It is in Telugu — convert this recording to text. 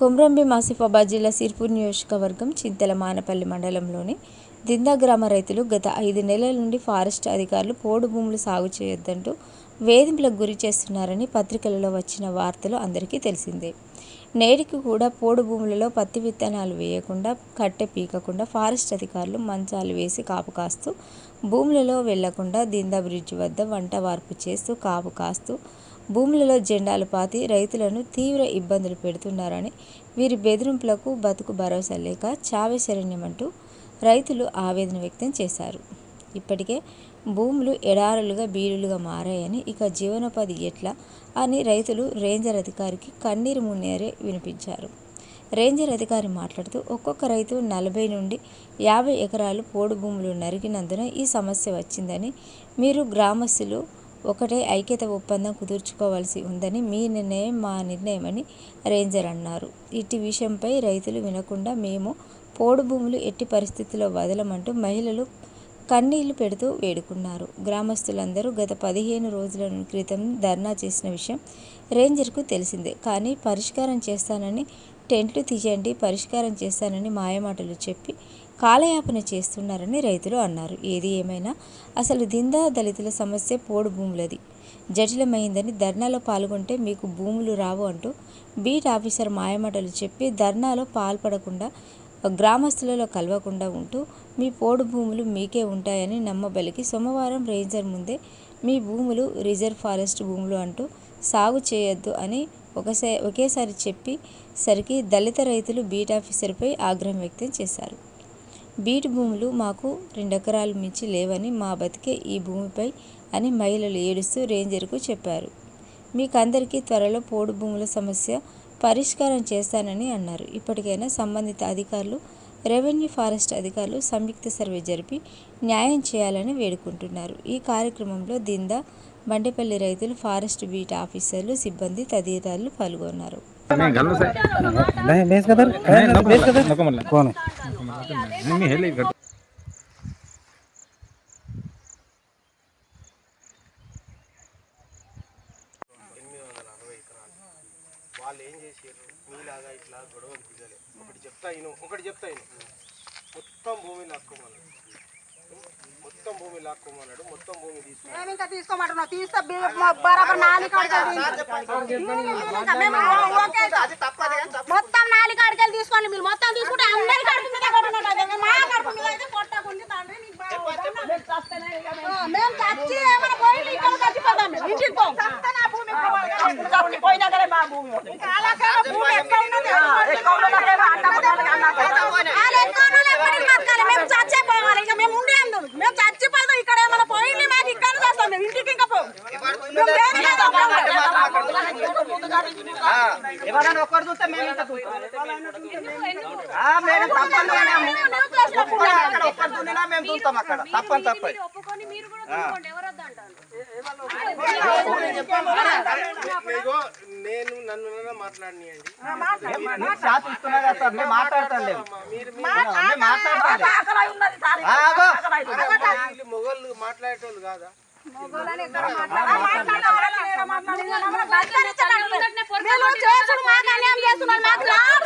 కొమ్రంభీం మాసిఫాబాద్ జిల్లా సిర్పూర్ నియోజకవర్గం చింతల మానపల్లి మండలంలోని దిందా గ్రామ రైతులు గత ఐదు నెలల నుండి ఫారెస్ట్ అధికారులు పోడు భూములు సాగు చేయొద్దంటూ వేధింపులకు గురి చేస్తున్నారని పత్రికలలో వచ్చిన వార్తలు అందరికీ తెలిసిందే. నేటికి కూడా పోడు భూములలో పత్తి విత్తనాలు వేయకుండా కట్టె పీకకుండా ఫారెస్ట్ అధికారులు మంచాలు వేసి కాపు కాస్తూ భూములలో వెళ్ళకుండా దిందా బ్రిడ్జ్ వద్ద వంట వార్పు చేస్తూ కాపు కాస్తూ భూములలో జెండాలు పాతి రైతులను తీవ్ర ఇబ్బందులు పెడుతున్నారని వీరి బెదిరింపులకు బతుకు భరోసా లేక చావేశరణ్యమంటూ రైతులు ఆవేదన వ్యక్తం చేశారు. ఇప్పటికే భూములు ఎడారులుగా బీడులుగా మారాయని ఇక జీవనోపాధి ఎట్లా అని రైతులు రేంజర్ అధికారికి కన్నీరు మున్నేరే వినిపించారు. రేంజర్ అధికారి మాట్లాడుతూ ఒక్కొక్క రైతు నలభై నుండి యాభై ఎకరాలు పోడు భూములు నరికినందున ఈ సమస్య వచ్చిందని మీరు గ్రామస్తులు ఒకటే ఐక్యత ఒప్పందం కుదుర్చుకోవాల్సి ఉందని మీ నిర్ణయం మా నిర్ణయమని రేంజర్ అన్నారు. ఇట్టి విషయంపై రైతులు వినకుండా మేము పోడు భూములు ఎట్టి పరిస్థితుల్లో వదలమంటూ మహిళలు కన్నీళ్ళు పెడుతూ వేడుకున్నారు. గ్రామస్తులందరూ గత పదిహేను రోజుల క్రితం ధర్నా చేసిన విషయం రేంజర్కు తెలిసిందే. కానీ పరిష్కారం చేస్తానని టెంట్లు తీయండి పరిష్కారం చేస్తానని మాయమాటలు చెప్పి కాలయాపన చేస్తున్నారని రైతులు అన్నారు. ఏది ఏమైనా అసలు దిందా దళితుల సమస్య పోడు భూములది. జటిలమైందని ధర్నాలో పాల్గొంటే మీకు భూములు రావు అంటూ బీట్ ఆఫీసర్ మాయమాటలు చెప్పి ధర్నాలో పాల్పడకుండా గ్రామస్తులలో కలవకుండా ఉంటూ మీ పోడు భూములు మీకే ఉంటాయని నమ్మబలికి సోమవారం రేంజర్ ముందే మీ భూములు రిజర్వ్ ఫారెస్ట్ భూములు అంటూ సాగు చేయొద్దు అని ఒకసే ఒకేసారి చెప్పి సరికి దళిత రైతులు బీట్ ఆఫీసర్పై ఆగ్రహం వ్యక్తం చేశారు. బీట్ భూములు మాకు రెండెకరాలు మించి లేవని మా బతికే ఈ భూమిపై అని మహిళలు ఏడుస్తూ రేంజర్కు చెప్పారు. మీకందరికీ త్వరలో పోడు భూముల సమస్య పరిష్కారం చేస్తానని అన్నారు. ఇప్పటికైనా సంబంధిత అధికారులు రెవెన్యూ ఫారెస్ట్ అధికారులు సంయుక్త సర్వే జరిపి న్యాయం చేయాలని వేడుకుంటున్నారు. ఈ కార్యక్రమంలో దిందా బండిపల్లి రైతులు ఫారెస్ట్ బీట్ ఆఫీసర్లు సిబ్బంది తదితరులు పాల్గొన్నారు. ఒకటి చెప్తా మొత్తం భూమిని మొత్తం భూమి లాక్కోమన్నాడు మొత్తం భూమి తీసుకున్నాడు మేము ఇంకా తీసుకోమంటున్నాం తీస్తే బి- మ- బరాబర్ నాలుగు కాడికెళ్ళి ఇంకా మేము ఓకే మొత్తం నాలుగు కాడికెళ్ళి తీసుకోండి మీరు మొత్తం తీసుకుంటే అందరి కడుపు మీద కొట్టినట్టు అయితే మా కడుపు మీద అయితే కొట్టకుండి తండ్రి నీకు బాగా ఆ, మేము చచ్చి ఏమైనా పోయి ఇక్కడ చచ్చిపోతాం మేము. ఇంటికి పోం పోయినాకనే మా భూమి ఎవరైనా ఒక్కరు చూస్తే మేము చూస్తాం మేము చూస్తాం అక్కడ తప్పని తప్పని నేను నన్ను మాట్లాడినాయండి మీకు మాట్లాడతాను మీరు మొగళ్ళు మాట్లాడేటోళ్ళు కాదా? మాట్లాడాలి